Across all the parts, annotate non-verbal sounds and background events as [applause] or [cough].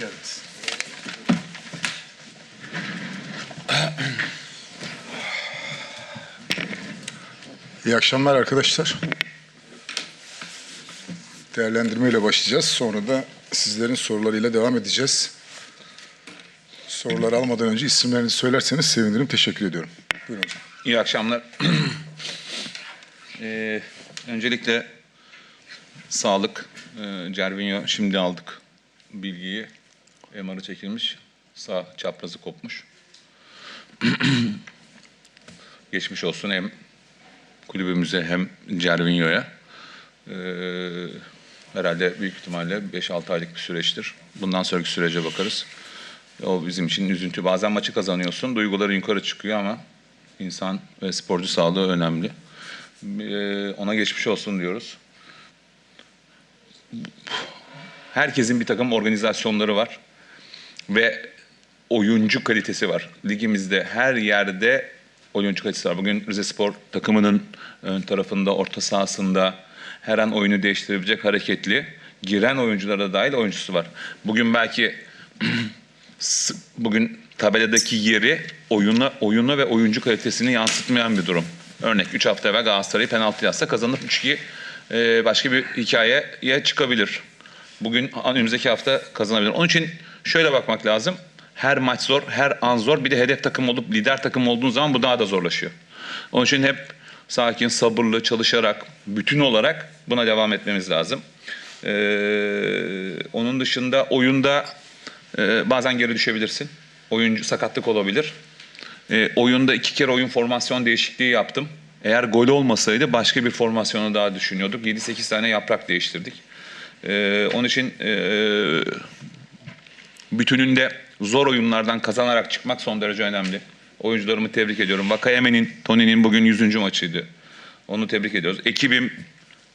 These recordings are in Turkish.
geldiniz. [clears throat] İyi akşamlar arkadaşlar. Değerlendirmeyle başlayacağız. Sonra da sizlerin sorularıyla devam edeceğiz. Soruları almadan önce isimlerinizi söylerseniz sevinirim. Teşekkür ediyorum. Buyurun. İyi akşamlar. [clears throat] Ee, öncelikle sağlık. Ee, Cervinho şimdi aldık bilgiyi. MR'ı çekilmiş. Sağ çaprazı kopmuş. [clears throat] Geçmiş olsun hem kulübümüze hem Cervinho'ya. Ee, herhalde büyük ihtimalle 5-6 aylık bir süreçtir. Bundan sonraki sürece bakarız. O bizim için üzüntü. Bazen maçı kazanıyorsun, duyguların yukarı çıkıyor ama insan ve sporcu sağlığı önemli. Ee, ona geçmiş olsun diyoruz. Herkesin bir takım organizasyonları var ve oyuncu kalitesi var. Ligimizde her yerde oyuncu kalitesi var. Bugün Rize Spor takımının ön tarafında, orta sahasında her an oyunu değiştirebilecek hareketli, giren oyunculara dahil oyuncusu var. Bugün belki [clears throat] bugün tabeladaki yeri oyuna, oyunu ve oyuncu kalitesini yansıtmayan bir durum. Örnek 3 hafta evvel Galatasaray'ı penaltı yazsa kazanıp 3-2 e, başka bir hikayeye çıkabilir. Bugün önümüzdeki hafta kazanabilir. Onun için şöyle bakmak lazım. Her maç zor, her an zor. Bir de hedef takım olup lider takım olduğun zaman bu daha da zorlaşıyor. Onun için hep sakin, sabırlı, çalışarak, bütün olarak buna devam etmemiz lazım. Ee, onun dışında oyunda e, bazen geri düşebilirsin. Oyuncu sakatlık olabilir. E, oyunda iki kere oyun formasyon değişikliği yaptım. Eğer gol olmasaydı başka bir formasyonu daha düşünüyorduk. 7-8 tane yaprak değiştirdik. E, onun için e, bütününde zor oyunlardan kazanarak çıkmak son derece önemli. Oyuncularımı tebrik ediyorum. Vakayeme'nin, Tony'nin bugün 100. maçıydı. Onu tebrik ediyoruz. Ekibim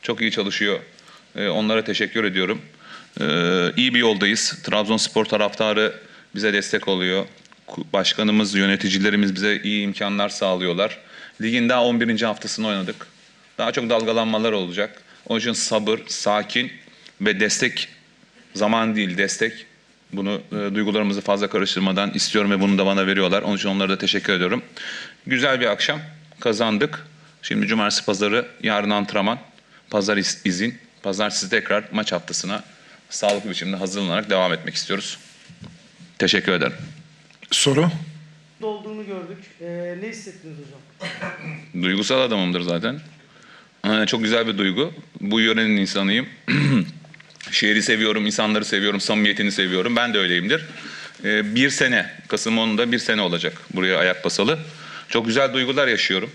çok iyi çalışıyor. E, onlara teşekkür ediyorum. E, iyi bir yoldayız. Trabzonspor taraftarı bize destek oluyor. Başkanımız, yöneticilerimiz bize iyi imkanlar sağlıyorlar. Ligin daha 11. haftasını oynadık. Daha çok dalgalanmalar olacak. Onun için sabır, sakin ve destek zaman değil destek. Bunu e, duygularımızı fazla karıştırmadan istiyorum ve bunu da bana veriyorlar. Onun için onlara da teşekkür ediyorum. Güzel bir akşam. Kazandık. Şimdi cumartesi pazarı yarın antrenman. Pazar iz- izin. Pazartesi tekrar maç haftasına sağlıklı biçimde hazırlanarak devam etmek istiyoruz. Teşekkür ederim. Soru? olduğunu gördük. Ee, ne hissettiniz hocam? [clears throat] Duygusal adamımdır zaten. Ee, Çok güzel bir duygu. Bu yörenin insanıyım. [clears throat] Şehri seviyorum, insanları seviyorum, samimiyetini seviyorum. Ben de öyleyimdir. Ee, Bir sene, Kasım 10'da bir sene olacak buraya ayak basalı. Çok güzel duygular yaşıyorum.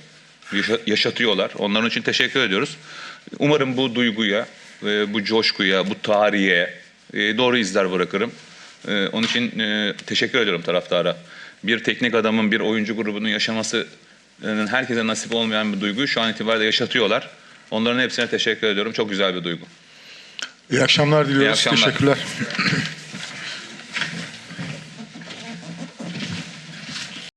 Yaşa- Yaşatıyorlar. Onların için teşekkür ediyoruz. Umarım bu duyguya, e, bu coşkuya, bu tarihe e, doğru izler bırakırım. Ee, Onun için e, teşekkür ediyorum taraftara. Bir teknik adamın, bir oyuncu grubunun yaşaması herkese nasip olmayan bir duyguyu şu an itibariyle yaşatıyorlar. Onların hepsine teşekkür ediyorum. Çok güzel bir duygu. İyi akşamlar diliyoruz. İyi akşamlar. Teşekkürler.